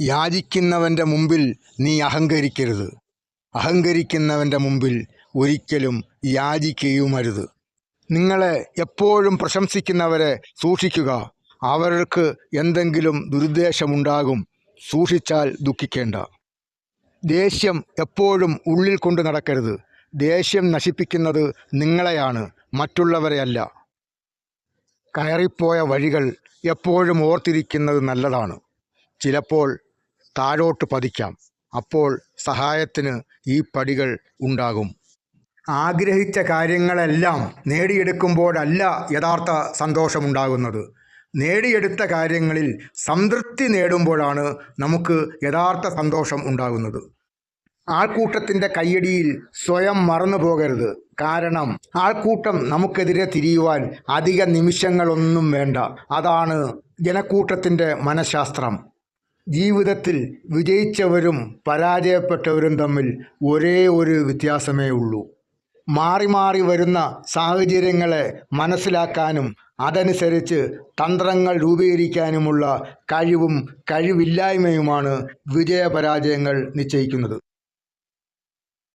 യാചിക്കുന്നവന്റെ മുമ്പിൽ നീ അഹങ്കരിക്കരുത്. അഹങ്കരിക്കുന്നവന്റെ മുമ്പിൽ ഒരിക്കലും യാചിക്കുകയുമരുത്. നിങ്ങളെ എപ്പോഴും പ്രശംസിക്കുന്നവരെ സൂക്ഷിക്കുക. അവർക്ക് എന്തെങ്കിലും ദുരുദ്ദേശമുണ്ടാകും സൂക്ഷിച്ചാൽ ദുഃഖിക്കേണ്ട. ദേഷ്യം എപ്പോഴും ഉള്ളിൽ കൊണ്ട് നടക്കരുത്. ദേഷ്യം നശിപ്പിക്കുന്നത് നിങ്ങളെയാണ് മറ്റുള്ളവരെയല്ല കയറിപ്പോയ വഴികൾ എപ്പോഴും ഓർത്തിരിക്കുന്നത് നല്ലതാണ്. ചിലപ്പോൾ താഴോട്ട് പതിക്കാം. അപ്പോൾ സഹായത്തിന് ഈ പടികൾ ഉണ്ടാകും. ആഗ്രഹിച്ച കാര്യങ്ങളെല്ലാം നേടിയെടുക്കുമ്പോഴല്ല യഥാർത്ഥ സന്തോഷമുണ്ടാകുന്നത് നേടിയെടുത്ത കാര്യങ്ങളിൽ സംതൃപ്തി നേടുമ്പോഴാണ് നമുക്ക് യഥാർത്ഥ സന്തോഷം ഉണ്ടാകുന്നത്. ആൾക്കൂട്ടത്തിന്റെ കയ്യടിയിൽ സ്വയം മറന്നു പോകരുത്. കാരണം ആൾക്കൂട്ടം നമുക്കെതിരെ തിരിയുവാൻ അധിക നിമിഷങ്ങളൊന്നും വേണ്ട. അതാണ് ജനക്കൂട്ടത്തിന്റെ മനഃശാസ്ത്രം. ജീവിതത്തിൽ വിജയിച്ചവരും പരാജയപ്പെട്ടവരും തമ്മിൽ ഒരേ ഒരു വ്യത്യാസമേ ഉള്ളൂ. മാറി മാറി വരുന്ന സാഹചര്യങ്ങളെ മനസ്സിലാക്കാനും അതനുസരിച്ച് തന്ത്രങ്ങൾ രൂപീകരിക്കാനുമുള്ള കഴിവും കഴിവില്ലായ്മയുമാണ് വിജയപരാജയങ്ങൾ നിശ്ചയിക്കുന്നത്.